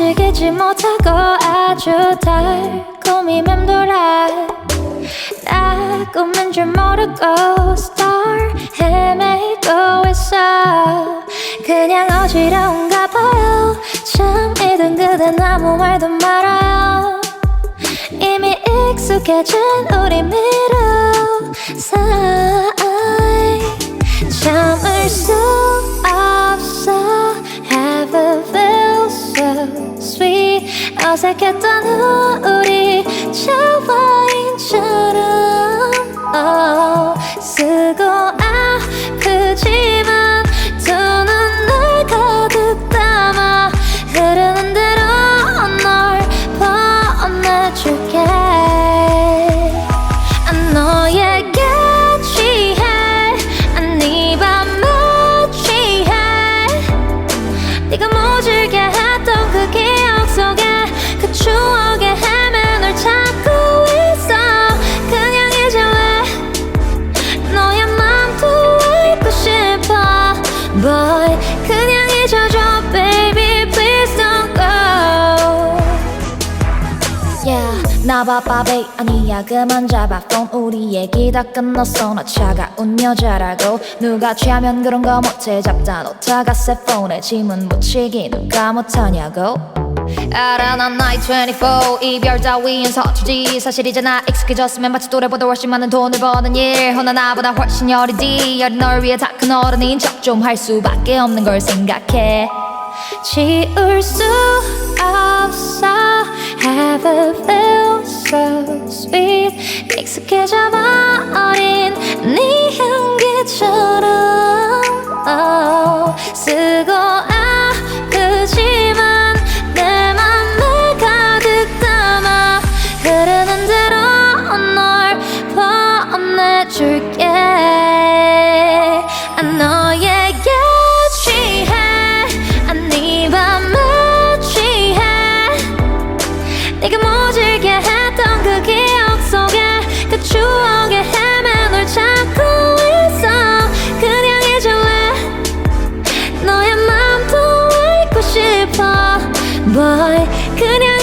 잊지 못하고 아주 달콤히 맴돌아. 나 꿈인 줄 모르고 star 헤매고 있어. 그냥 어지러운가 봐요. 잠이든 그댄 아무 말도 말아요. 이미 익숙해진 우리 미로 사이 참을 수 어색했던 우 Boy 그냥 잊어줘 baby please don't go. Yeah, 나 바빠 베이 아니야 그만 잡아. 폰 우리 얘기 다 끝났어. 나 차가운 여자라고 누가 취하면 그런 거 못해. 잡다 놓다가 새 폰에 지문 붙이기 누가 못하냐고 알아 난 나이 24 이별 따위엔 서투지? 사실이잖아 익숙해졌으면 마치 또래보다 훨씬 많은 돈을 버는 일. 허나 나보다 훨씬 어리디 어린 널 위해 다 큰 어른인 척 좀 할 수밖에 없는 걸 생각해. 지울 수 없어. Have a feel so sweet. 익숙해져 버린 Boy 그냥